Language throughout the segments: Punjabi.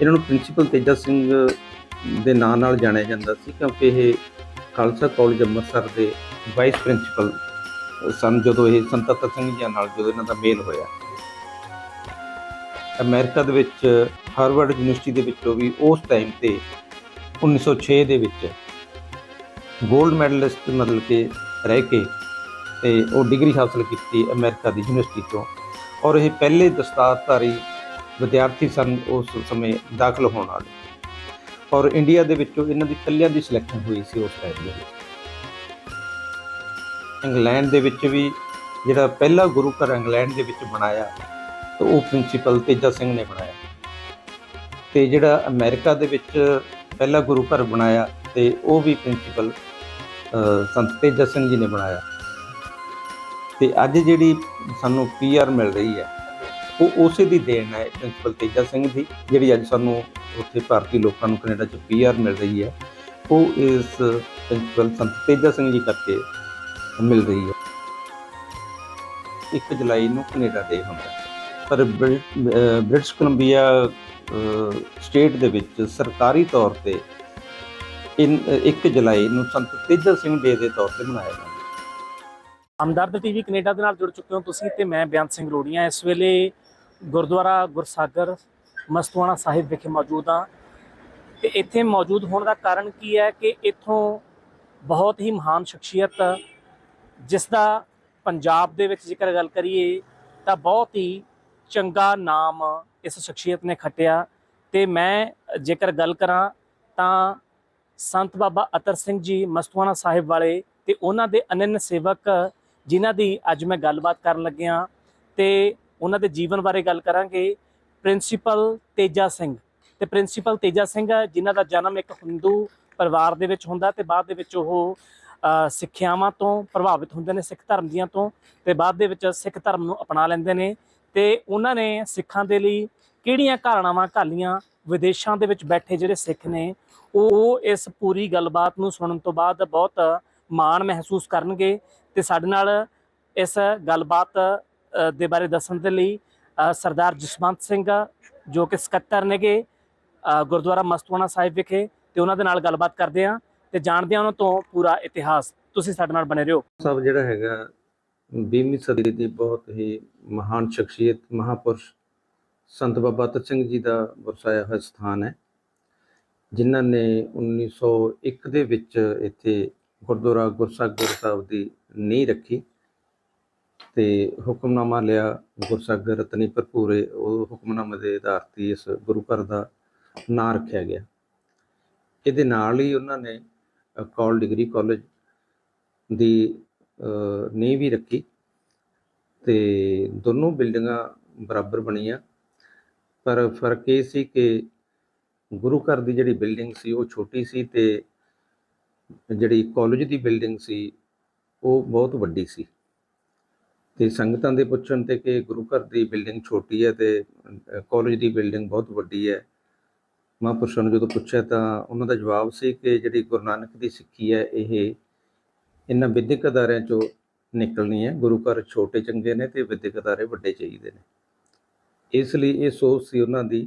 ਇਹਨਾਂ ਨੂੰ ਪ੍ਰਿੰਸੀਪਲ ਤੇਜਾ ਸਿੰਘ ਦੇ ਨਾਂ ਨਾਲ ਜਾਣਿਆ ਜਾਂਦਾ ਸੀ ਕਿਉਂਕਿ ਇਹ ਖਾਲਸਾ ਕਾਲਜ ਅੰਮ੍ਰਿਤਸਰ ਦੇ ਵਾਈਸ ਪ੍ਰਿੰਸੀਪਲ ਸਨ ਜਦੋਂ ਇਹ ਸੰਤਤ ਸਿੰਘ ਜੀ ਨਾਲ ਜਦੋਂ ਇਹਨਾਂ ਦਾ ਮੇਲ ਹੋਇਆ। ਅਮਰੀਕਾ ਦੇ ਵਿੱਚ, ਹਾਰਵਰਡ ਯੂਨੀਵਰਸਿਟੀ ਦੇ ਵਿੱਚੋਂ ਵੀ ਉਸ ਟਾਈਮ ਤੇ 1906 ਦੇ ਵਿੱਚ 골ਡ ਮੈਡਲਿਸਟ ਮਤਲਬ ਕਿ ਰਹਿ ਕੇ ਤੇ ਉਹ ਡਿਗਰੀ ਹਾਸਲ ਕੀਤੀ ਅਮਰੀਕਾ ਦੀ ਯੂਨੀਵਰਸਿਟੀ ਤੋਂ ਔਰ ਇਹ ਪਹਿਲੇ ਦਸਤਾਰਧਾਰੀ ਵਿਦਿਆਰਥੀ ਸਨ ਉਸ ਸਮੇਂ ਦਾਖਲ ਹੋਣ ਵਾਲੇ। ਔਰ ਇੰਡੀਆ ਦੇ ਵਿੱਚੋਂ ਇਹਨਾਂ ਦੀ ਕੱਲਿਆਂ ਦੀ ਸਿਲੈਕਸ਼ਨ ਹੋਈ ਸੀ ਉਸ ਟਾਈਮ ਦੇ ਇੰਗਲੈਂਡ ਦੇ ਵਿੱਚ ਵੀ ਜਿਹੜਾ ਪਹਿਲਾ ਗੁਰੂ ਘਰ ਇੰਗਲੈਂਡ ਦੇ ਵਿੱਚ ਬਣਾਇਆ, ਤੇ ਉਹ ਪ੍ਰਿੰਸੀਪਲ ਤੇਜਾ ਸਿੰਘ ਨੇ ਬਣਾਇਆ। ਤੇ ਜਿਹੜਾ ਅਮਰੀਕਾ ਦੇ ਵਿੱਚ ਪਹਿਲਾ ਗੁਰੂ ਘਰ ਬਣਾਇਆ, ਤੇ ਉਹ ਵੀ ਪ੍ਰਿੰਸੀਪਲ ਸੰਤ ਤੇਜਾ ਸਿੰਘ ਜੀ ਨੇ ਬਣਾਇਆ। ਤੇ ਅੱਜ ਜਿਹੜੀ ਸਾਨੂੰ ਪੀਆਰ ਮਿਲ ਰਹੀ ਹੈ ਉਹ ਉਸੇ ਦੀ ਦੇਣ ਹੈ ਪ੍ਰਿੰਸੀਪਲ ਤੇਜਾ ਸਿੰਘ ਦੀ, ਜਿਹੜੀ ਅੱਜ ਸਾਨੂੰ ਉੱਥੇ ਭਾਰਤੀ ਲੋਕਾਂ ਨੂੰ ਕੈਨੇਡਾ 'ਚ ਪੀਆਰ ਮਿਲ ਰਹੀ ਹੈ। ਉਹ ਇਸ ਪ੍ਰਿੰਸੀਪਲ ਸੰਤ ਤੇਜਾ ਸਿੰਘ ਜੀ ਕਰਕੇ ਮਿਲ ਰਹੀ ਹੈ। 1 ਜੁਲਾਈ ਨੂੰ ਕੈਨੇਡਾ ਡੇ ਹੁੰਦਾ ਪਰ ਬ੍ਰਿ- ਬ੍ਰਿਟਿਸ਼ ਕੋਲੰਬੀਆ ਸਟੇਟ ਦੇ ਵਿੱਚ ਸਰਕਾਰੀ ਤੌਰ ਤੇ ਇਨ 1 ਜੁਲਾਈ ਨੂੰ ਸੰਤ ਤੇਜਾ ਸਿੰਘ ਡੇ ਦੇ ਤੌਰ ਤੇ ਮਨਾਇਆ ਜਾਂਦਾ ਹਮਦਰਦ ਟੀਵੀ ਕੈਨੇਡਾ ਦੇ ਨਾਲ ਜੁੜ ਚੁੱਕੇ ਹੋ ਤੁਸੀਂ ਤੇ ਮੈਂ ਬਿਆਨ ਸਿੰਘ ਰੋੜੀਆਂ। ਇਸ ਵੇਲੇ ਗੁਰਦੁਆਰਾ ਗੁਰਸਾਗਰ ਮਸਤੂਆਣਾ ਸਾਹਿਬ ਵਿਖੇ ਮੌਜੂਦ ਹਾਂ। ਤੇ ਇੱਥੇ ਮੌਜੂਦ ਹੋਣ ਦਾ ਕਾਰਨ ਕੀ ਹੈ ਕਿ ਇੱਥੋਂ ਬਹੁਤ ਹੀ ਮਹਾਨ ਸ਼ਖਸੀਅਤ ਜਿਸ ਦਾ ਪੰਜਾਬ ਦੇ ਵਿੱਚ ਜੇਕਰ ਗੱਲ ਕਰੀਏ ਤਾਂ ਬਹੁਤ ਹੀ ਚੰਗਾ ਨਾਮ ਇਸ ਸ਼ਖਸੀਅਤ ਨੇ ਖੱਟਿਆ। ਤੇ ਮੈਂ ਜੇਕਰ ਗੱਲ ਕਰਾਂ ਤਾਂ ਸੰਤ ਬਾਬਾ ਅਤਰ ਸਿੰਘ ਜੀ ਮਸਤੂਆਣਾ ਸਾਹਿਬ ਵਾਲੇ ਤੇ ਉਹਨਾਂ ਦੇ ਅਨੰਨ ਸੇਵਕ ਜਿਨ੍ਹਾਂ ਦੀ ਅੱਜ ਮੈਂ ਗੱਲਬਾਤ ਕਰਨ ਲੱਗਿਆ ਤੇ ਉਹਨਾਂ ਦੇ ਜੀਵਨ ਬਾਰੇ ਗੱਲ ਕਰਾਂਗੇ। ਪ੍ਰਿੰਸੀਪਲ ਤੇਜਾ ਸਿੰਘ। ਤੇ ਪ੍ਰਿੰਸੀਪਲ ਤੇਜਾ ਸਿੰਘ ਜਿਨ੍ਹਾਂ ਦਾ ਜਨਮ ਇੱਕ ਹਿੰਦੂ ਪਰਿਵਾਰ ਦੇ ਵਿੱਚ ਹੁੰਦਾ ਤੇ ਬਾਅਦ ਦੇ ਵਿੱਚ ਉਹ ਸਿੱਖਿਆਵਾਂ ਤੋਂ ਪ੍ਰਭਾਵਿਤ ਹੁੰਦੇ ਨੇ, ਸਿੱਖ ਧਰਮ ਦੀਆਂ ਤੋਂ ਤੇ ਬਾਅਦ ਦੇ ਵਿੱਚ ਸਿੱਖ ਧਰਮ ਨੂੰ ਅਪਣਾ ਲੈਂਦੇ ਨੇ ਤੇ ਉਹਨਾਂ ਨੇ ਸਿੱਖਾਂ ਦੇ ਲਈ ਕਿਹੜੀਆਂ ਘਾਲਣਾਵਾਂ ਘਾਲੀਆਂ, ਵਿਦੇਸ਼ਾਂ ਦੇ ਵਿੱਚ ਬੈਠੇ ਜਿਹੜੇ ਸਿੱਖ ਨੇ, ਉਹ ਇਸ ਪੂਰੀ ਗੱਲਬਾਤ ਨੂੰ ਸੁਣਨ ਤੋਂ ਬਾਅਦ ਬਹੁਤ ਮਾਣ ਮਹਿਸੂਸ ਕਰਨਗੇ ਤੇ ਸਾਡੇ ਨਾਲ ਇਸ ਗੱਲਬਾਤ ਦੇ ਬਾਰੇ ਦੱਸਣ ਦੇ ਲਈ ਸਰਦਾਰ ਜਸਵੰਤ ਸਿੰਘ, ਜੋ ਕਿ ਸਕੱਤਰ ਨੇਗੇ ਗੁਰਦੁਆਰਾ ਮਸਤੂਆਣਾ ਸਾਹਿਬ ਵਿਖੇ, ਤੇ ਉਹਨਾਂ ਦੇ ਨਾਲ ਗੱਲਬਾਤ ਕਰਦੇ ਹਾਂ ਤੇ ਜਾਣਦੇ ਹਾਂ ਉਹਨਾਂ ਤੋਂ ਪੂਰਾ ਇਤਿਹਾਸ। ਤੁਸੀਂ ਸਾਡੇ ਨਾਲ ਬਣੇ ਰਹੋ। ਸਾਹਿਬ, ਜਿਹੜਾ ਹੈਗਾ 20ਵੀਂ ਸਦੀ ਦੀ ਬਹੁਤ ਹੀ ਮਹਾਨ ਸ਼ਖਸੀਅਤ, ਮਹਾਪੁਰਸ਼ ਸੰਤ ਬਾਬਾ ਅਤਰ ਸਿੰਘ ਜੀ ਦਾ ਵਰਸਾਇਆ ਹੋਇਆ ਸਥਾਨ ਹੈ, ਜਿਨ੍ਹਾਂ ਨੇ 1901 ਦੇ ਵਿੱਚ ਇੱਥੇ ਗੁਰਦੁਆਰਾ ਗੁਰਸਾਗਰ ਸਾਹਿਬ ਦੀ ਨੀਂਹ ਰੱਖੀ ਤੇ ਹੁਕਮਨਾਮਾ ਲਿਆ ਗੁਰਸਾਗਰ ਰਤਨੀ ਭਰਪੂਰੇ। ਉਹ ਹੁਕਮਨਾਮੇ ਦੇ ਆਧਾਰ ਤੇ ਇਸ ਗੁਰੂ ਘਰ ਦਾ ਨਾਂ ਰੱਖਿਆ ਗਿਆ। ਇਹਦੇ ਨਾਲ ਹੀ ਉਹਨਾਂ ਨੇ ਕਾਲ ਡਿਗਰੀ ਕਾਲਜ ਦੀ ਨੀਂਹ ਵੀ ਰੱਖੀ ਤੇ ਦੋਨੋਂ ਬਿਲਡਿੰਗਾਂ ਬਰਾਬਰ ਬਣੀਆਂ। ਪਰ ਫ਼ਰਕ ਇਹ ਸੀ ਕਿ ਗੁਰੂ ਘਰ ਦੀ ਜਿਹੜੀ ਬਿਲਡਿੰਗ ਸੀ ਉਹ ਛੋਟੀ ਸੀ ਤੇ ਜਿਹੜੀ ਕਾਲਜ ਦੀ ਬਿਲਡਿੰਗ ਸੀ, ਉਹ ਬਹੁਤ ਵੱਡੀ ਸੀ। ਤੇ ਸੰਗਤਾਂ ਦੇ ਪੁੱਛਣ ਤੇ ਕਿ ਗੁਰੂ ਘਰ ਦੀ ਬਿਲਡਿੰਗ ਛੋਟੀ ਹੈ ਤੇ ਕਾਲਜ ਦੀ ਬਿਲਡਿੰਗ ਬਹੁਤ ਵੱਡੀ ਹੈ। ਮਹਾਂਪੁਰਸ਼ਾਂ ਨੂੰ ਜਦੋਂ ਪੁੱਛਿਆ ਤਾਂ ਉਹਨਾਂ ਦਾ ਜਵਾਬ ਸੀ ਕਿ ਜਿਹੜੀ ਗੁਰੂ ਨਾਨਕ ਦੀ ਸਿੱਖੀ ਹੈ, ਇਹ ਇਹਨਾਂ ਵਿਦਿਅਕ ਅਦਾਰਿਆਂ ਚੋਂ ਨਿਕਲਣੀ ਹੈ। ਗੁਰੂ ਘਰ ਛੋਟੇ ਚੰਗੇ ਨੇ ਤੇ ਵਿਦਿਅਕ ਅਦਾਰੇ ਵੱਡੇ ਚਾਹੀਦੇ ਨੇ। ਇਸ ਲਈ ਇਹ ਸੋਚ ਸੀ ਉਹਨਾਂ ਦੀ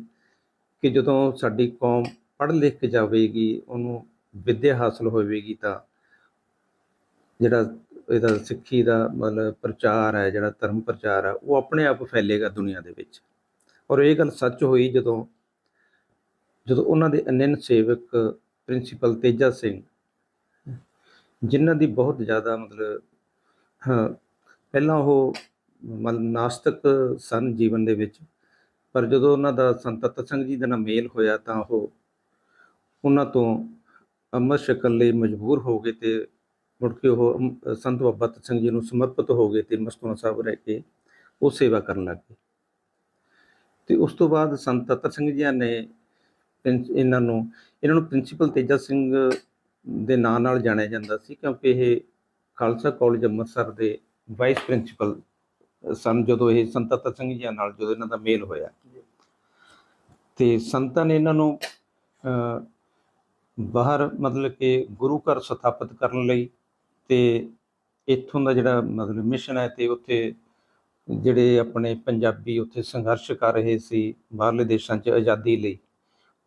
ਕਿ ਜਦੋਂ ਸਾਡੀ ਕੌਮ ਪੜ੍ਹ ਲਿਖ ਕੇ ਜਾਵੇਗੀ, ਉਹਨੂੰ ਵਿੱਦਿਆ ਹਾਸਲ ਹੋਵੇਗੀ ਤਾਂ ਜਿਹੜਾ ਇਹਦਾ ਸਿੱਖੀ ਦਾ ਮਤਲਬ ਪ੍ਰਚਾਰ ਹੈ, ਜਿਹੜਾ ਧਰਮ ਪ੍ਰਚਾਰ ਹੈ, ਉਹ ਆਪਣੇ ਆਪ ਫੈਲੇਗਾ ਦੁਨੀਆ ਦੇ ਵਿੱਚ। ਔਰ ਇਹ ਗੱਲ ਸੱਚ ਹੋਈ ਜਦੋਂ ਜਦੋਂ ਉਹਨਾਂ ਦੇ ਅਨੰਨ ਸੇਵਕ ਪ੍ਰਿੰਸੀਪਲ ਤੇਜਾ ਸਿੰਘ, ਜਿਨ੍ਹਾਂ ਦੀ ਬਹੁਤ ਜ਼ਿਆਦਾ ਮਤਲਬ, ਹਾਂ, ਪਹਿਲਾਂ ਉਹ ਮਤਲਬ ਨਾਸਤਕ ਸਨ ਜੀਵਨ ਦੇ ਵਿੱਚ, ਪਰ ਜਦੋਂ ਉਹਨਾਂ ਦਾ ਸੰਤ ਤਤ ਸਿੰਘ ਜੀ ਦੇ ਨਾਲ ਮੇਲ ਹੋਇਆ ਤਾਂ ਉਹ ਉਹਨਾਂ ਤੋਂ ਅੰਮ੍ਰਿਤ ਛਕਣ ਲਈ ਮਜਬੂਰ ਹੋ ਗਏ ਤੇ ਮੁੜ ਕੇ ਉਹ ਸੰਤ ਬਾਬਾ ਤਤ ਸਿੰਘ ਜੀ ਨੂੰ ਸਮਰਪਿਤ ਹੋ ਗਏ ਤੇ ਮਸਤੂਆ ਸਾਹਿਬ ਰਹਿ ਕੇ ਉਹ ਸੇਵਾ ਕਰਨ ਲੱਗ ਗਏ। ਤੇ ਉਸ ਤੋਂ ਬਾਅਦ ਸੰਤ ਤਤ ਸਿੰਘ ਜੀ ਨੇ ਇਹਨਾਂ ਨੂੰ ਇਹਨਾਂ ਨੂੰ ਪ੍ਰਿੰਸੀਪਲ ਤੇਜਾ ਸਿੰਘ ਦੇ ਨਾਂ ਨਾਲ ਜਾਣਿਆ ਜਾਂਦਾ ਸੀ ਕਿਉਂਕਿ ਇਹ ਖਾਲਸਾ ਕਾਲਜ ਅੰਮ੍ਰਿਤਸਰ ਦੇ ਵਾਈਸ ਪ੍ਰਿੰਸੀਪਲ ਸਨ ਜਦੋਂ ਇਹ ਸੰਤ ਤਤ ਸਿੰਘ ਜੀ ਨਾਲ ਜਦੋਂ ਇਹਨਾਂ ਦਾ ਮੇਲ ਹੋਇਆ। ਤੇ ਸੰਤਾਂ ਨੇ ਇਹਨਾਂ ਨੂੰ ਬਾਹਰ ਮਤਲਬ ਕਿ ਗੁਰੂ ਘਰ ਸਥਾਪਿਤ ਕਰਨ ਲਈ ਤੇ ਇੱਥੋਂ ਦਾ ਜਿਹੜਾ ਮਤਲਬ ਮਿਸ਼ਨ ਹੈ ਤੇ ਉੱਥੇ ਜਿਹੜੇ ਆਪਣੇ ਪੰਜਾਬੀ ਉੱਥੇ ਸੰਘਰਸ਼ ਕਰ ਰਹੇ ਸੀ ਬਾਹਰਲੇ ਦੇਸ਼ਾਂ 'ਚ ਆਜ਼ਾਦੀ ਲਈ,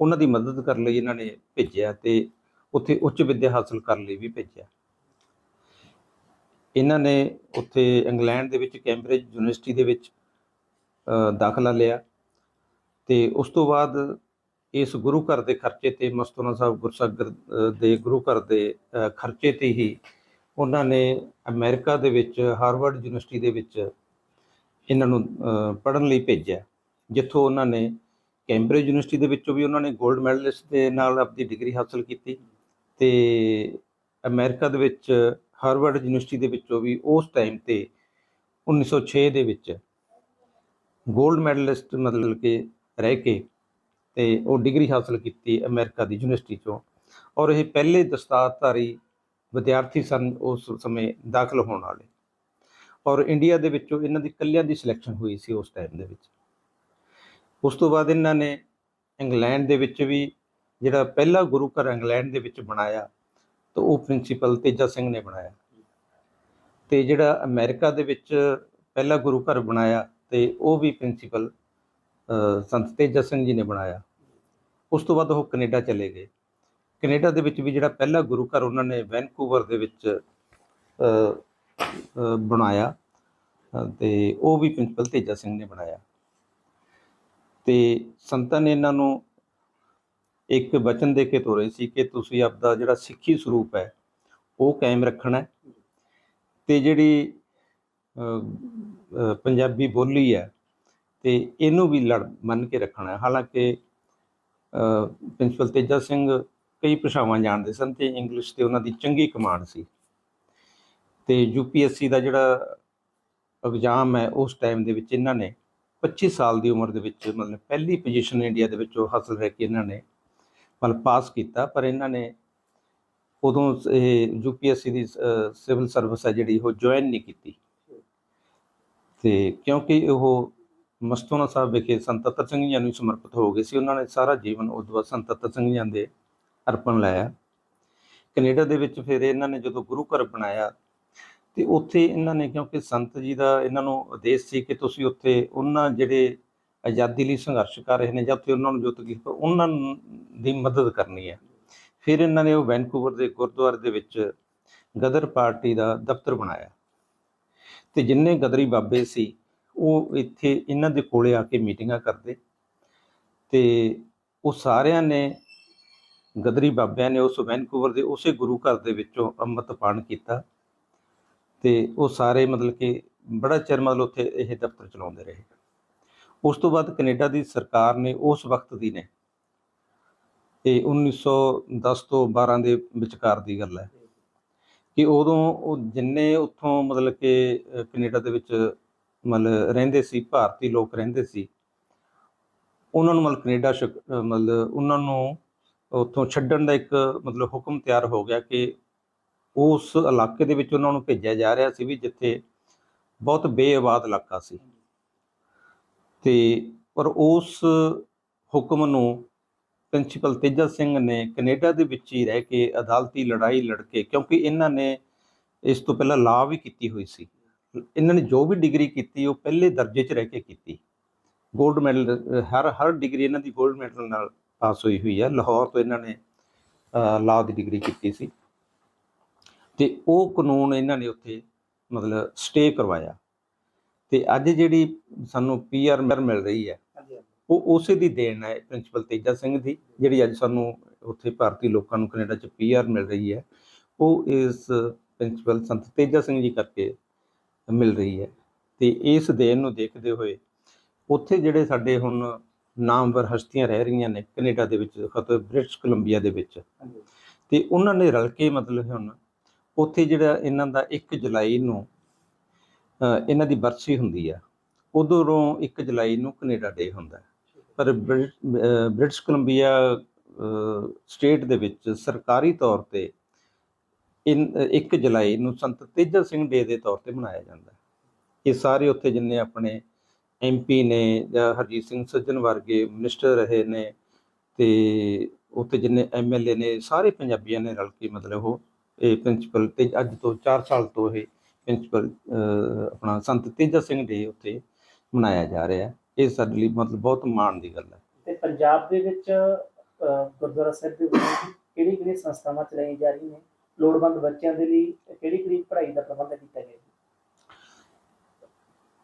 ਉਹਨਾਂ ਦੀ ਮਦਦ ਕਰਨ ਲਈ ਇਹਨਾਂ ਨੇ ਭੇਜਿਆ ਤੇ ਉੱਥੇ ਉੱਚ ਵਿੱਦਿਆ ਹਾਸਲ ਕਰਨ ਲਈ ਵੀ ਭੇਜਿਆ। ਇਹਨਾਂ ਨੇ ਉੱਥੇ ਇੰਗਲੈਂਡ ਦੇ ਵਿੱਚ, ਕੈਂਬਰਿਜ ਯੂਨੀਵਰਸਿਟੀ ਦੇ ਵਿੱਚ ਦਾਖਲਾ ਲਿਆ ਤੇ ਉਸ ਤੋਂ ਬਾਅਦ ਇਸ ਗੁਰੂ ਘਰ ਦੇ ਖਰਚੇ ਤੇ ਮਸਤੋਨਾ ਸਾਹਿਬ ਗੁਰਸਾਗਰ ਦੇ ਗੁਰੂ ਘਰ ਦੇ ਖਰਚੇ ਤੇ ਹੀ ਉਹਨਾਂ ਨੇ ਅਮਰੀਕਾ ਦੇ ਵਿੱਚ, ਹਾਰਵਰਡ ਯੂਨੀਵਰਸਿਟੀ ਦੇ ਵਿੱਚ ਇਹਨਾਂ ਨੂੰ ਪੜ੍ਹਨ ਲਈ ਭੇਜਿਆ, ਜਿੱਥੋਂ ਉਹਨਾਂ ਨੇ ਕੈਂਬਰਿਜ ਯੂਨੀਵਰਸਿਟੀ ਦੇ ਵਿੱਚੋਂ ਵੀ ਉਹਨਾਂ ਨੇ 골ਡ ਮੈਡਲਿਸਟ ਦੇ ਨਾਲ ਆਪਣੀ ਡਿਗਰੀ ਹਾਸਲ ਕੀਤੀ ਤੇ ਅਮਰੀਕਾ ਦੇ ਵਿੱਚ, ਹਾਰਵਰਡ ਯੂਨੀਵਰਸਿਟੀ ਦੇ ਵਿੱਚੋਂ ਵੀ ਉਸ ਟਾਈਮ ਤੇ 1906 ਦੇ ਵਿੱਚ 골ਡ ਮੈਡਲਿਸਟ ਮਤਲਬ ਕਿ ਰਹਿ ਕੇ ਤੇ ਉਹ ਡਿਗਰੀ ਹਾਸਲ ਕੀਤੀ ਅਮਰੀਕਾ ਦੀ ਯੂਨੀਵਰਸਿਟੀ ਚੋਂ। ਔਰ ਇਹ ਪਹਿਲੇ ਦਸਤਾਰਧਾਰੀ ਵਿਦਿਆਰਥੀ ਸਨ ਉਸ ਸਮੇਂ ਦਾਖਲ ਹੋਣ ਵਾਲੇ। ਔਰ ਇੰਡੀਆ ਦੇ ਵਿੱਚੋਂ ਇਹਨਾਂ ਦੀ ਕੱਲਿਆਂ ਦੀ ਸਿਲੈਕਸ਼ਨ ਹੋਈ ਸੀ ਉਸ ਟਾਈਮ ਦੇ ਵਿੱਚ। ਉਸ ਤੋਂ ਬਾਅਦ ਇਹਨਾਂ ਨੇ ਇੰਗਲੈਂਡ ਦੇ ਵਿੱਚ ਵੀ ਜਿਹੜਾ ਪਹਿਲਾ ਗੁਰੂ ਘਰ ਇੰਗਲੈਂਡ ਦੇ ਵਿੱਚ ਬਣਾਇਆ, ਤਾਂ ਉਹ ਪ੍ਰਿੰਸੀਪਲ ਤੇਜਾ ਸਿੰਘ ਨੇ ਬਣਾਇਆ। ਤੇ ਜਿਹੜਾ ਅਮਰੀਕਾ ਦੇ ਵਿੱਚ ਪਹਿਲਾ ਗੁਰੂ ਘਰ ਬਣਾਇਆ, ਤੇ ਉਹ ਵੀ ਪ੍ਰਿੰਸੀਪਲ ਸੰਤ ਤੇਜਾ ਸਿੰਘ ਜੀ ਨੇ ਬਣਾਇਆ। ਉਸ ਤੋਂ ਬਾਅਦ ਉਹ ਕੈਨੇਡਾ ਚਲੇ ਗਏ। ਕੈਨੇਡਾ ਦੇ ਵਿੱਚ ਵੀ ਜਿਹੜਾ ਪਹਿਲਾ ਗੁਰੂ ਘਰ ਉਹਨਾਂ ਨੇ ਵੈਨਕੂਵਰ ਦੇ ਵਿੱਚ ਬਣਾਇਆ। ਅ, ਤੇ ਉਹ ਵੀ ਪ੍ਰਿੰਸੀਪਲ ਤੇਜਾ ਸਿੰਘ ਨੇ ਬਣਾਇਆ। ਤੇ ਸੰਤਾਂ ਨੇ ਇਹਨਾਂ ਨੂੰ ਇੱਕ ਵਚਨ ਦੇ ਕੇ ਤੋਰੇ ਸੀ ਕਿ ਤੁਸੀਂ ਆਪਦਾ ਜਿਹੜਾ ਸਿੱਖੀ ਸਰੂਪ ਹੈ ਉਹ ਕਾਇਮ ਰੱਖਣਾ ਹੈ। ਤੇ ਜਿਹੜੀ ਪੰਜਾਬੀ ਬੋਲੀ ਹੈ ਤੇ ਇਹਨੂੰ ਵੀ ਲੜ ਮੰਨ ਕੇ ਰੱਖਣਾ ਹਾਲਾਂਕਿ ਪ੍ਰਿੰਸੀਪਲ ਤੇਜਾ ਸਿੰਘ ਕਈ ਭਾਸ਼ਾਵਾਂ ਜਾਣਦੇ ਸਨ ਤੇ ਇੰਗਲਿਸ਼ ਤੇ ਉਹਨਾਂ ਦੀ ਚੰਗੀ ਕਮਾਂਡ ਸੀ। ਤੇ ਯੂਪੀਐਸਸੀ ਦਾ ਜਿਹੜਾ ਐਗਜ਼ਾਮ ਹੈ, ਉਸ ਟਾਈਮ ਦੇ ਵਿੱਚ ਇਹਨਾਂ ਨੇ 25 ਸਾਲ ਦੀ ਉਮਰ ਦੇ ਵਿੱਚ ਮਤਲਬ ਪਹਿਲੀ ਪੋਜੀਸ਼ਨ ਇੰਡੀਆ ਦੇ ਵਿੱਚ ਉਹ ਹਾਸਲ ਕਰਕੇ ਇਹਨਾਂ ਨੇ ਮਤਲਬ ਪਾਸ ਕੀਤਾ। ਪਰ ਇਹਨਾਂ ਨੇ ਉਦੋਂ ਇਹ ਯੂਪੀਐਸਸੀ ਦੀ ਸਿਵਲ ਸਰਵਿਸ ਹੈ ਜਿਹੜੀ, ਉਹ ਜੁਆਇਨ ਨਹੀਂ ਕੀਤੀ। ਤੇ ਕਿਉਂਕਿ ਉਹ ਮਸਤੋਨਾ ਸਾਹਿਬ ਵਿਖੇ ਸੰਤ ਤੱਤ ਸਿੰਘ ਜੀ ਨੂੰ ਸਮਰਪਿਤ ਹੋ ਗਏ ਸੀ। ਉਹਨਾਂ ਨੇ ਸਾਰਾ ਜੀਵਨ ਉਸ ਤੋਂ ਬਾਅਦ ਸੰਤ ਤੱਤ ਸਿੰਘ ਜੀ ਦੇ ਅਰਪਣ ਲਾਇਆ। ਕੈਨੇਡਾ ਦੇ ਵਿੱਚ ਫਿਰ ਇਹਨਾਂ ਨੇ ਜਦੋਂ ਗੁਰੂ ਘਰ ਬਣਾਇਆ ਤੇ ਉੱਥੇ ਇਹਨਾਂ ਨੇ ਕਿਉਂਕਿ ਸੰਤ ਜੀ ਦਾ ਇਹਨਾਂ ਨੂੰ ਉਦੇਸ਼ ਸੀ ਕਿ ਤੁਸੀਂ ਉੱਥੇ ਉਹਨਾਂ ਜਿਹੜੇ ਆਜ਼ਾਦੀ ਲਈ ਸੰਘਰਸ਼ ਕਰ ਰਹੇ ਨੇ ਜਾਂ ਉੱਥੇ ਉਹਨਾਂ ਨੂੰ ਜੋਤ ਕੀਤਾ ਉਹਨਾਂ ਦੀ ਮਦਦ ਕਰਨੀ ਹੈ। ਫਿਰ ਇਹਨਾਂ ਨੇ ਉਹ ਵੈਨਕੂਵਰ ਦੇ ਗੁਰਦੁਆਰੇ ਦੇ ਵਿੱਚ ਗਦਰ ਪਾਰਟੀ ਦਾ ਦਫ਼ਤਰ ਬਣਾਇਆ। ਤੇ ਜਿੰਨੇ ਗਦਰੀ ਬਾਬੇ ਸੀ ਉਹ ਇੱਥੇ ਇਹਨਾਂ ਦੇ ਕੋਲੇ ਆ ਕੇ ਮੀਟਿੰਗਾਂ ਕਰਦੇ ਤੇ ਉਹ ਸਾਰਿਆਂ ਨੇ ਗਦਰੀ ਬਾਬਿਆਂ ਨੇ ਉਸ ਵੈਨਕੂਵਰ ਦੇ ਉਸੇ ਗੁਰੂ ਘਰ ਦੇ ਵਿੱਚੋਂ ਅੰਮ੍ਰਿਤ ਪਾਨ ਕੀਤਾ ਤੇ ਉਹ ਸਾਰੇ ਮਤਲਬ ਕਿ ਬੜਾ ਚਿਰ ਮਤਲਬ ਉੱਥੇ ਇਹ ਦਫ਼ਤਰ ਚਲਾਉਂਦੇ ਰਹੇ। ਉਸ ਤੋਂ ਬਾਅਦ ਕੈਨੇਡਾ ਦੀ ਸਰਕਾਰ ਨੇ ਉਸ ਵਕਤ ਦੀ ਨੇ ਇਹ 1910 ਤੋਂ 12 ਦੇ ਵਿਚਕਾਰ ਦੀ ਗੱਲ ਹੈ ਕਿ ਉਦੋਂ ਉਹ ਜਿੰਨੇ ਉੱਥੋਂ ਮਤਲਬ ਕਿ ਅ, ਕੈਨੇਡਾ ਦੇ ਵਿੱਚ ਮਤਲਬ ਰਹਿੰਦੇ ਸੀ, ਭਾਰਤੀ ਲੋਕ ਰਹਿੰਦੇ ਸੀ। ਉਹਨਾਂ ਨੂੰ ਮਤਲਬ ਕੈਨੇਡਾ ਸ਼ਕ- ਮਤਲਬ ਉਹਨਾਂ ਨੂੰ ਉੱਥੋਂ ਛੱਡਣ ਦਾ ਇੱਕ ਮਤਲਬ ਹੁਕਮ ਤਿਆਰ ਹੋ ਗਿਆ ਕਿ ਉਸ ਇਲਾਕੇ ਦੇ ਵਿੱਚ ਉਹਨਾਂ ਨੂੰ ਭੇਜਿਆ ਜਾ ਰਿਹਾ ਸੀ ਵੀ ਜਿੱਥੇ ਬਹੁਤ ਬੇਆਬਾਦ ਇਲਾਕਾ ਸੀ। ਤੇ ਪਰ ਉਸ ਹੁਕਮ ਨੂੰ ਪ੍ਰਿੰਸੀਪਲ ਤੇਜਾ ਸਿੰਘ ਨੇ ਕੈਨੇਡਾ ਦੇ ਵਿੱਚ ਹੀ ਰਹਿ ਕੇ ਅਦਾਲਤੀ ਲੜਾਈ ਲੜ ਕੇ, ਕਿਉਂਕਿ ਇਹਨਾਂ ਨੇ ਇਸ ਤੋਂ ਪਹਿਲਾਂ ਲਾਅ ਵੀ ਕੀਤੀ ਹੋਈ ਸੀ। ਇਹਨਾਂ ਨੇ ਜੋ ਵੀ ਡਿਗਰੀ ਕੀਤੀ ਉਹ ਪਹਿਲੇ ਦਰਜੇ 'ਚ ਰਹਿ ਕੇ ਕੀਤੀ। 골ਡ ਮੈਡਲ ਹਰ ਹਰ ਡਿਗਰੀ ਇਹਨਾਂ ਦੀ 골ਡ ਮੈਡਲ ਨਾਲ ਪਾਸ ਹੋਈ ਹੋਈ ਹੈ ਲਾਹੌਰ ਤੋਂ ਇਹਨਾਂ ਨੇ ਲਾਅ ਦੀ ਡਿਗਰੀ ਕੀਤੀ ਸੀ। ਤੇ ਉਹ ਕਾਨੂੰਨ ਇਹਨਾਂ ਨੇ ਉੱਥੇ ਮਤਲਬ ਸਟੇ ਕਰਵਾਇਆ। ਤੇ ਅੱਜ ਜਿਹੜੀ ਸਾਨੂੰ ਪੀਆਰ ਮਿਲ ਰਹੀ ਹੈ ਉਹ ਉਸੇ ਦੀ ਦੇਣ ਹੈ ਪ੍ਰਿੰਸੀਪਲ ਤੇਜਾ ਸਿੰਘ ਦੀ ਜਿਹੜੀ ਅੱਜ ਸਾਨੂੰ ਉੱਥੇ ਭਾਰਤੀ ਲੋਕਾਂ ਨੂੰ ਕੈਨੇਡਾ 'ਚ ਪੀਆਰ ਮਿਲ ਰਹੀ ਹੈ। ਉਹ ਇਸ ਪ੍ਰਿੰਸੀਪਲ ਸੰਤ ਤੇਜਾ ਸਿੰਘ ਜੀ ਕਰਕੇ ਮਿਲ ਰਹੀ ਹੈ। ਤੇ ਇਸ ਦੇਣ ਨੂੰ ਦੇਖਦੇ ਹੋਏ ਉੱਥੇ ਜਿਹੜੇ ਸਾਡੇ ਹੁਣ ਨਾਮਵਰ ਹਸਤੀਆਂ ਰਹਿ ਰਹੀਆਂ ਨੇ ਕੈਨੇਡਾ ਦੇ ਵਿੱਚ ਖਤ ਬ੍ਰਿਟਿਸ਼ ਕੋਲੰਬੀਆ ਦੇ ਵਿੱਚ। ਤੇ ਉਹਨਾਂ ਨੇ ਰਲ ਕੇ ਮਤਲਬ ਹੁਣ ਉੱਥੇ ਜਿਹੜਾ ਇਹਨਾਂ ਦਾ 1 ਜੁਲਾਈ ਨੂੰ ਇਹਨਾਂ ਦੀ ਬਰਸੀ ਹੁੰਦੀ ਆ ਉਧਰੋਂ 1 ਜੁਲਾਈ ਨੂੰ ਕੈਨੇਡਾ ਡੇ ਹੁੰਦਾ। ਪਰ ਬ੍ਰਿਟਿਸ਼ ਕੋਲੰਬੀਆ ਸਟੇਟ ਦੇ ਵਿੱਚ ਸਰਕਾਰੀ ਤੌਰ ਤੇ 1 ਜੁਲਾਈ ਨੂੰ ਸੰਤ ਤੇਜਾ ਸਿੰਘ ਡੇ ਦੇ ਤੌਰ ਤੇ ਮਨਾਇਆ ਜਾਂਦਾ ਹੈ। ਇਹ ਸਾਰੇ ਉੱਥੇ ਜਿੰਨੇ ਆਪਣੇ ਐਮਪੀ ਨੇ ਜਾਂ ਹਰਜੀਤ ਸਿੰਘ ਸੱਜਣ ਵਰਗੇ ਮਿਨਿਸਟਰ ਰਹੇ ਨੇ ਤੇ ਉੱਥੇ ਜਿੰਨੇ ਐਮਐਲਏ ਨੇ, ਸਾਰੇ ਪੰਜਾਬੀਆਂ ਨੇ ਰਲ ਕੇ ਮਤਲਬ ਉਹ, ਇਹ ਪ੍ਰਿੰਸੀਪਲ ਤੇ ਅੱਜ ਤੋਂ 4 ਸਾਲ ਤੋਂ ਇਹ ਪ੍ਰਿੰਸੀਪਲ ਆਪਣਾ ਸੰਤ ਤੇਜਾ ਸਿੰਘ ਡੇ ਉੱਥੇ ਮਨਾਇਆ ਜਾ ਰਿਹਾ ਹੈ। ਇਹ ਸਾਡੇ ਲਈ ਮਤਲਬ ਬਹੁਤ ਮਾਣ ਦੀ ਗੱਲ ਹੈ। ਤੇ ਪੰਜਾਬ ਦੇ ਵਿੱਚ ਗੁਰਦੁਆਰਾ ਸਾਹਿਬ ਦੇ ਵੱਲੋਂ ਕਿਹੜੀ ਕਿਹੜੀ ਸੰਸਥਾਵਾਂ ਚਲਾਈਆਂ ਜਾ ਰਹੀਆਂ ਨੇ? ਲੋੜਵੰਦ ਬੱਚਿਆਂ ਦੇ ਲਈ ਕਿਹੜੀ ਕਿਹੜੀ ਪੜ੍ਹਾਈ ਦਾ ਪ੍ਰਬੰਧ ਕੀਤਾ ਗਿਆ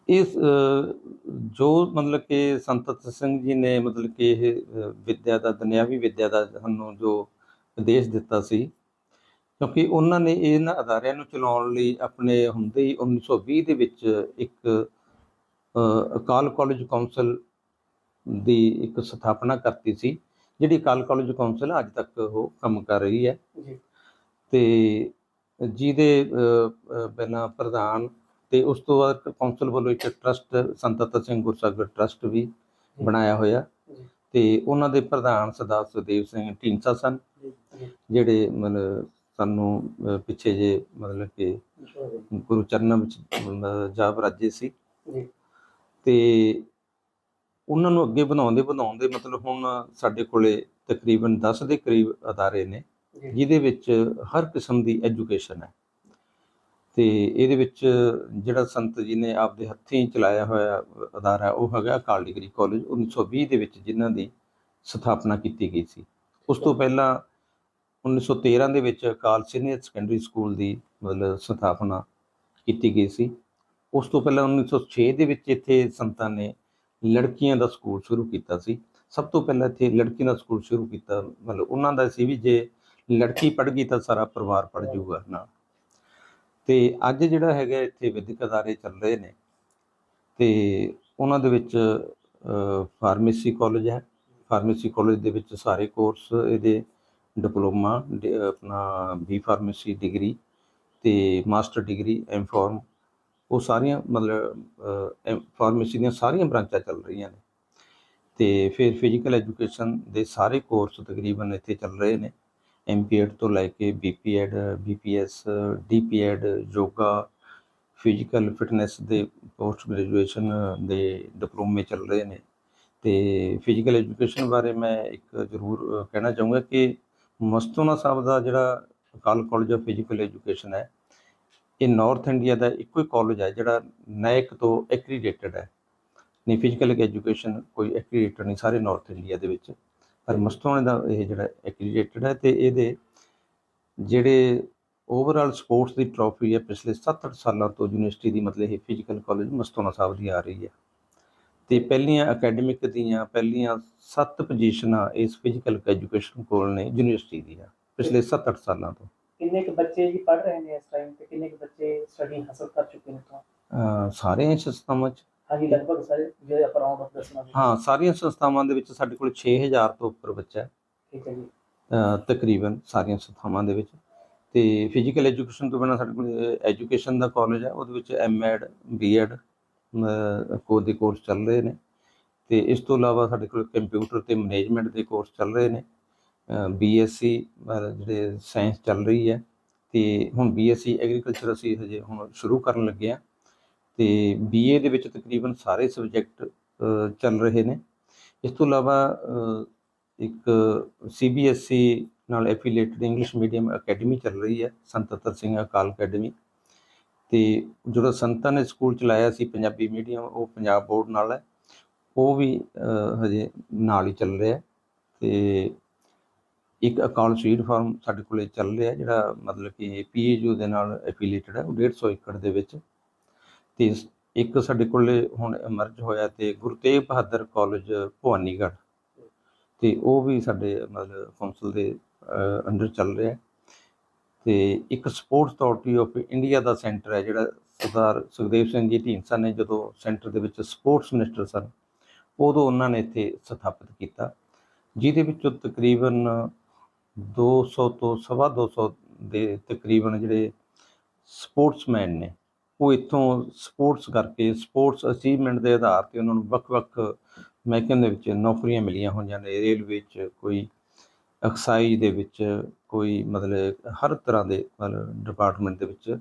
ਇਸ ਜੋ ਮਤਲਬ ਕਿ ਸੰਤਤ ਸਿੰਘ ਜੀ ਨੇ ਮਤਲਬ ਕਿ ਇਹ ਅ, ਵਿੱਦਿਆ ਦਾ ਦੁਨਿਆਵੀ ਵਿੱਦਿਆ ਦਾ ਸਾਨੂੰ ਜੋ ਉਪਦੇਸ਼ ਦਿੱਤਾ ਸੀ ਕਿਉਂਕਿ ਉਹਨਾਂ ਨੇ ਇਹਨਾਂ ਅਦਾਰਿਆਂ ਨੂੰ ਚਲਾਉਣ ਲਈ ਆਪਣੇ ਹੁੰਦੇ ਹੀ 1920 ਦੇ ਵਿੱਚ ਇੱਕ ਅਕਾਲ ਕਾਲਜ ਕੌਂਸਲ ਦੀ ਇੱਕ ਸਥਾਪਨਾ ਕਰਤੀ ਸੀ ਜਿਹੜੀ ਅਕਾਲ ਕਾਲਜ ਕੌਂਸਲ ਅੱਜ ਤੱਕ ਉਹ ਕੰਮ ਕਰ ਰਹੀ ਹੈ। ਤੇ ਜਿਹਦੇ ਪਹਿਲਾਂ ਪ੍ਰਧਾਨ ਤੇ ਉਸ ਤੋਂ ਬਾਅਦ ਕੌਂਸਲ ਵੱਲੋਂ ਇੱਕ ਟਰਸਟ ਸੰਤਤ ਸਿੰਘ ਗੁਰਸਾਗਰ ਟਰਸਟ ਵੀ ਬਣਾਇਆ ਹੋਇਆ। ਤੇ ਉਹਨਾਂ ਦੇ ਪ੍ਰਧਾਨ ਸਰਦਾਰ ਸੁਦੇਵ ਸਿੰਘ ਢੀਂਡਸਾ ਸਨ। ਜਿਹੜੇ ਮਤਲਬ ਸਾਨੂੰ ਪਿੱਛੇ ਜੇ ਮਤਲਬ ਕਿ ਗੁਰੂ ਚਰਨਾਂ ਵਿੱਚ ਅ, ਜਾ ਬਰਾਜੇ ਸੀ। ਤੇ ਉਹਨਾਂ ਨੂੰ ਅੱਗੇ ਵਧਾਉਂਦੇ ਵਧਾਉਂਦੇ ਮਤਲਬ ਹੁਣ ਸਾਡੇ ਕੋਲੇ ਤਕਰੀਬਨ 10 ਦੇ ਕਰੀਬ ਅਦਾਰੇ ਨੇ। ਜਿਹਦੇ ਵਿੱਚ ਹਰ ਕਿਸਮ ਦੀ ਐਜੂਕੇਸ਼ਨ ਹੈ। ਤੇ ਇਹਦੇ ਵਿੱਚ ਜਿਹੜਾ ਸੰਤ ਜੀ ਨੇ ਆਪਦੇ ਹੱਥੀਂ ਚਲਾਇਆ ਹੋਇਆ ਅਦਾਰਾ ਉਹ ਹੈਗਾ ਅਕਾਲ ਡਿਗਰੀ ਕਾਲਜ 1920 ਦੇ ਵਿੱਚ ਜਿਨ੍ਹਾਂ ਦੀ ਸਥਾਪਨਾ ਕੀਤੀ ਗਈ ਸੀ। ਉਸ ਤੋਂ ਪਹਿਲਾਂ 1913 ਦੇ ਵਿੱਚ ਅਕਾਲ ਸੀਨੀਅਰ ਸੈਕੰਡਰੀ ਸਕੂਲ ਦੀ ਮਤਲਬ ਸਥਾਪਨਾ ਕੀਤੀ ਗਈ ਸੀ। ਉਸ ਤੋਂ ਪਹਿਲਾਂ 1906 ਦੇ ਵਿੱਚ ਇੱਥੇ ਸੰਤਾਂ ਨੇ ਲੜਕੀਆਂ ਦਾ ਸਕੂਲ ਸ਼ੁਰੂ ਕੀਤਾ ਸੀ। ਸਭ ਤੋਂ ਪਹਿਲਾਂ ਇੱਥੇ ਲੜਕੀਆਂ ਦਾ ਸਕੂਲ ਸ਼ੁਰੂ ਕੀਤਾ, ਮਤਲਬ ਉਹਨਾਂ ਦਾ ਸੀ ਵੀ ਜੇ ਲੜਕੀ ਪੜ੍ਹ ਗਈ ਤਾਂ ਸਾਰਾ ਪਰਿਵਾਰ ਪੜ੍ਹ ਜਾਊਗਾ ਨਾਲ ਤੇ ਅੱਜ ਜਿਹੜਾ ਹੈਗਾ ਇੱਥੇ ਵਿਦਿਅਕ ਅਦਾਰੇ ਚੱਲ ਰਹੇ ਨੇ ਤੇ ਉਹਨਾਂ ਦੇ ਵਿੱਚ ਫਾਰਮੇਸੀ ਕਾਲਜ ਹੈ। ਫਾਰਮੇਸੀ ਕਾਲਜ ਦੇ ਵਿੱਚ ਸਾਰੇ ਕੋਰਸ ਇਹਦੇ ਡਿਪਲੋਮਾ, ਡ- ਆਪਣਾ ਬੀ ਫਾਰਮੇਸੀ ਡਿਗਰੀ ਤੇ ਮਾਸਟਰ ਡਿਗਰੀ, ਐਮ ਫਾਰਮ, ਉਹ ਸਾਰੀਆਂ ਮਤਲਬ ਫਾਰਮੇਸੀ ਦੀਆਂ ਸਾਰੀਆਂ ਬ੍ਰਾਂਚਾਂ ਚੱਲ ਰਹੀਆਂ ਨੇ। ਤੇ ਫਿਰ ਫਿਜ਼ੀਕਲ ਐਜੂਕੇਸ਼ਨ ਦੇ ਸਾਰੇ ਕੋਰਸ ਤਕਰੀਬਨ ਇੱਥੇ ਚੱਲ ਰਹੇ ਨੇ। ਐਮਪੀਐਡ ਤੋਂ ਲੈ ਕੇ BPEd BPES DPEd yoga physical fitness ਦੇ ਪੋਸਟ ਗ੍ਰੈਜੂਏਸ਼ਨ ਦੇ ਡਿਪਲੋਮੇ ਚੱਲ ਰਹੇ ਨੇ। ਤੇ ਫਿਜ਼ੀਕਲ ਐਜੂਕੇਸ਼ਨ ਬਾਰੇ ਮੈਂ ਇੱਕ ਜ਼ਰੂਰ ਕਹਿਣਾ ਚਾਹੂੰਗਾ ਕਿ ਮਸਤੋਨਾ ਸਾਹਿਬ ਦਾ ਜਿਹੜਾ Akal college of physical education ਹੈ, ਇਹ ਨਾਰਥ ਇੰਡੀਆ ਦਾ ਇੱਕੋ ਹੀ ਕਾਲਜ ਹੈ ਜਿਹੜਾ ਨੈਕ ਤੋਂ ਐਕਰੀਡੇਟਡ ਹੈ। ਨਹੀਂ ਫਿਜ਼ੀਕਲ ਐਜੂਕੇਸ਼ਨ ਕੋਈ ਐਕਰੀਡੇਟਡ ਨਹੀਂ, ਸਾਰੇ ਨਾਰਥ ਇੰਡੀਆ ਦੇ ਵਿੱਚ। ਪਰ ਮਸਤੋਨੇ ਦਾ ਇਹ ਜਿਹੜਾ ਐਕਰੀਡੇਟਡ ਹੈ ਤੇ ਇਹਦੇ ਜਿਹੜੇ ਓਵਰਆਲ ਸਪੋਰਟਸ ਦੀ ਟਰੋਫੀ ਹੈ ਪਿਛਲੇ 7-8 ਸਾਲਾਂ ਤੋਂ ਯੂਨੀਵਰਸਿਟੀ ਦੀ ਮਤਲਬ ਇਹ ਫਿਜ਼ੀਕਲ ਕਾਲਜ ਮਸਤੋਨਾ ਸਾਹਿਬ ਦੀ ਆ ਰਹੀ ਹੈ। ਤੇ ਪਹਿਲੀਆਂ ਅਕੈਡਮਿਕ ਦੀਆਂ ਪਹਿਲੀਆਂ 7 ਪੋਜੀਸ਼ਨਾਂ ਇਸ ਫਿਜ਼ੀਕਲ ਐਜੂਕੇਸ਼ਨ ਕੋਲ ਨੇ ਯੂਨੀਵਰਸਿਟੀ ਦੀਆਂ ਪਿਛਲੇ 7-8 ਸਾਲਾਂ ਤੋਂ। ਕਿੰਨੇ ਕੁ ਬੱਚੇ ਜੀ ਪੜ੍ਹ ਰਹੇ ਨੇ ਇਸ ਟਾਈਮ ਤੇ? ਕਿੰਨੇ ਕੁ ਬੱਚੇ ਸਟੱਡੀ ਹਾਸਲ ਕਰ ਚੁੱਕੇ ਨੇ ਤੋਂ ਸਾਰੀਆਂ ਸੰਸਥਾਵਾਂ 'ਚ। ਹਾਂਜੀ ਲਗਭਗ ਸਾਰੇ ਜੇ ਆਪਾਂ ਰਾਉਂਡ ਆਫ ਦੱਸਣਾ ਹੋਵੇ। ਹਾਂ ਸਾਰੀਆਂ ਸੰਸਥਾਵਾਂ ਦੇ ਵਿੱਚ ਸਾਡੇ ਕੋਲ 6000 ਤੋਂ ਉੱਪਰ ਬੱਚਾ ਹੈ। ਠੀਕ ਹੈ ਜੀ। ਅਹ ਤਕਰੀਬਨ ਸਾਰੀਆਂ ਸੰਸਥਾਵਾਂ ਦੇ ਵਿੱਚ। ਤੇ ਫਿਜ਼ੀਕਲ ਐਜੂਕੇਸ਼ਨ ਤੋਂ ਬਿਨਾਂ ਸਾਡੇ ਕੋਲ ਐਜੂਕੇਸ਼ਨ ਦਾ ਕਾਲਜ ਹੈ ਉਹਦੇ ਵਿੱਚ ਐਮਐਡ ਬੀਐਡ ਕੋ ਦੇ ਕੋਰਸ ਚੱਲ ਰਹੇ ਨੇ। ਤੇ ਇਸ ਤੋਂ ਇਲਾਵਾ ਸਾਡੇ ਕੋਲ ਕੰਪਿਊਟਰ ਤੇ ਮੈਨੇਜਮੈਂਟ ਦੇ ਕੋਰਸ ਚੱਲ ਰਹੇ ਨੇ। ਬੀਐਸਸੀ ਜਿਹੜੇ ਸਾਇੰਸ ਚੱਲ ਰਹੀ ਹੈ। ਤੇ ਹੁਣ ਬੀਐਸਸੀ ਐਗਰੀਕਲਚਰ ਅਸੀਂ ਹਜੇ ਹੁਣ ਸ਼ੁਰੂ ਕਰਨ ਲੱਗੇ ਆ ਤੇ ਬੀਏ ਦੇ ਵਿੱਚ ਤਕਰੀਬਨ ਸਾਰੇ ਸਬਜੈਕਟ ਚੱਲ ਰਹੇ ਨੇ। ਇਸ ਤੋਂ ਇਲਾਵਾ ਅ, ਇੱਕ ਸੀਬੀਐਸਈ ਨਾਲ ਐਫੀਲੀਏਟਡ ਇੰਗਲਿਸ਼ ਮੀਡੀਅਮ ਅਕੈਡਮੀ ਚੱਲ ਰਹੀ ਹੈ ਸੰਤਤਰ ਸਿੰਘ ਅਕਾਲ ਅਕੈਡਮੀ ਤੇ ਜਿਹੜਾ ਸੰਤਾਂ ਨੇ ਸਕੂਲ ਚਲਾਇਆ ਸੀ ਪੰਜਾਬੀ ਮੀਡੀਅਮ ਉਹ ਪੰਜਾਬ ਬੋਰਡ ਨਾਲ ਹੈ। ਉਹ ਵੀ ਹਜੇ ਨਾਲ ਹੀ ਚੱਲ ਰਿਹਾ ਹੈ। ਤੇ ਇੱਕ ਅਕਾਲ ਸੀਡ ਫਾਰਮ ਸਾਡੇ ਕੋਲੇ ਚੱਲ ਰਿਹਾ ਜਿਹੜਾ ਮਤਲਬ ਕਿ ਪੀਏਯੂ ਦੇ ਨਾਲ ਐਫੀਲੀਏਟਡ ਹੈ ਉਹ 150 ਏਕੜ ਦੇ ਵਿੱਚ। ਤੇ ਇੱਕ ਸਾਡੇ ਕੋਲੇ ਹੁਣ ਐਮਰਜ ਹੋਇਆ ਤੇ ਗੁਰੂ ਤੇਗ ਬਹਾਦਰ ਕਾਲਜ ਭਵਾਨੀਗੜ੍ਹ। ਤੇ ਉਹ ਵੀ ਸਾਡੇ ਮਤਲਬ ਕੌਂਸਲ ਦੇ ਅੰਡਰ ਚੱਲ ਰਿਹਾ। ਹੈ ਤੇ ਇੱਕ ਸਪੋਰਟਸ ਅਥਾਰਟੀ ਆਫ ਇੰਡੀਆ ਦਾ ਸੈਂਟਰ ਹੈ, ਜਿਹੜਾ ਸਰਦਾਰ ਸੁਖਦੇਵ ਸਿੰਘ ਜੀ ਢੀਂਡਸਾ ਨੇ ਜਦੋਂ ਸੈਂਟਰ ਦੇ ਵਿੱਚ ਸਪੋਰਟਸ ਮਿਨਿਸਟਰ ਸਨ, ਉਦੋਂ ਉਹਨਾਂ ਨੇ ਇੱਥੇ ਸਥਾਪਿਤ ਕੀਤਾ। ਜਿਹਦੇ ਵਿੱਚੋਂ ਤਕਰੀਬਨ 200 ਤੋਂ ਸਵਾ 200 ਦੇ ਤਕਰੀਬਨ ਜਿਹੜੇ ਸਪੋਰਟਸਮੈਨ ਨੇ ਉਹ ਇੱਥੋਂ ਸਪੋਰਟਸ ਕਰਕੇ, ਸਪੋਰਟਸ ਅਚੀਵਮੈਂਟ ਦੇ ਆਧਾਰ ਤੇ ਉਹਨਾਂ ਨੂੰ ਵੱਖ-ਵੱਖ ਮਹਿਕਮੇ ਦੇ ਵਿੱਚ ਨੌਕਰੀਆਂ ਮਿਲੀਆਂ ਹੋਈਆਂ ਨੇ। ਰੇਲਵੇ 'ਚ ਕੋਈ ਐਕਸਾਈਜ਼ ਦੇ ਵਿੱਚ ਕੋਈ ਮਤਲਬ ਹਰ ਤਰ੍ਹਾਂ ਦੇ ਮਤਲਬ ਡਿਪਾਰਟਮੈਂਟ ਦੇ ਵਿੱਚ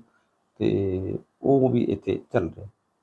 ਤੇ ਉਹ ਵੀ ਇੱਥੇ ਚੱਲ ਰਿਹਾ